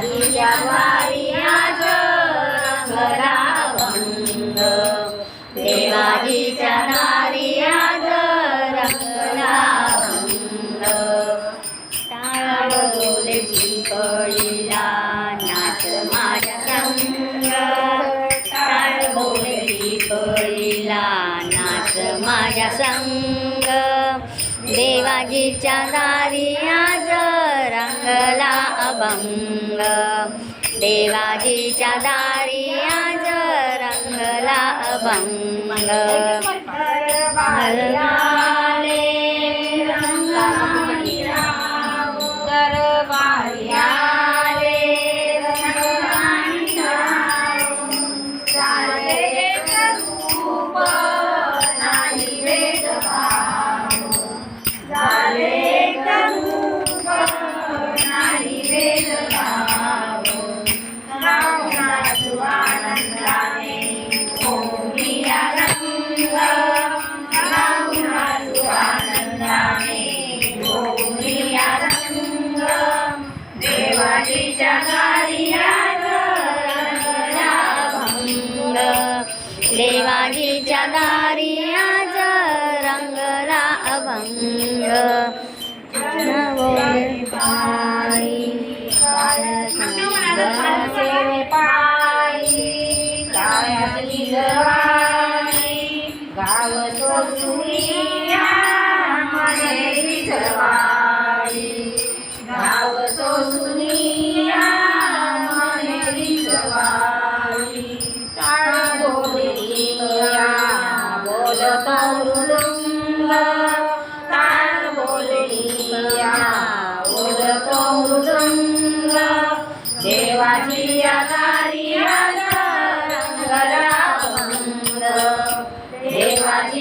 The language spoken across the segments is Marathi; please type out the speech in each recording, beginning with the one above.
देवाजीच्या द्वारी आज देवाजीच्या टाळ कळीला नाच माझ्या संग. टाळ कळीला नाच माझ्या संग. देवाजीच्या दारी आज रंगला अभंग. देवाजीच्या दारी आज रंगला अभंग. देवाजीच्या दारी आज रंगला अभंग. नवो पायी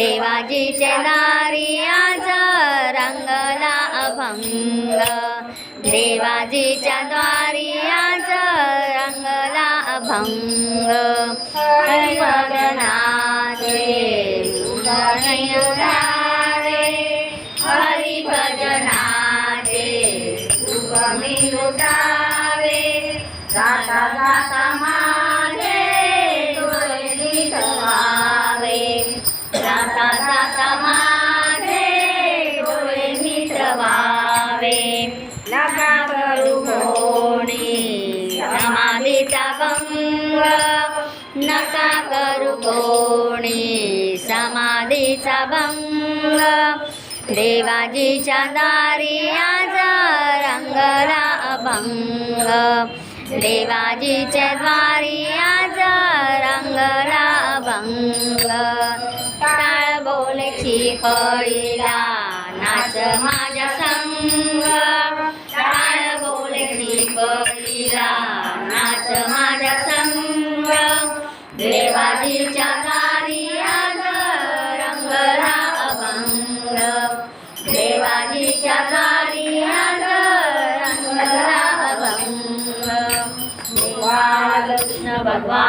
देवाजीचे दारी आज रंगला अभंग. देवाजीच्या द्वारी आज रंगला अभंग. हरिभजनाचे सुंदर हरिभजनाचे सुगमी लुटावे जाता मा नका करू कोणी समाधीचा भंग. देवाजीच्या दारी आज रंगला अभंग. देवाजीच्या द्वारी आज रंगला अभंग. टाळ बोलची कळीला नाच मा भगवान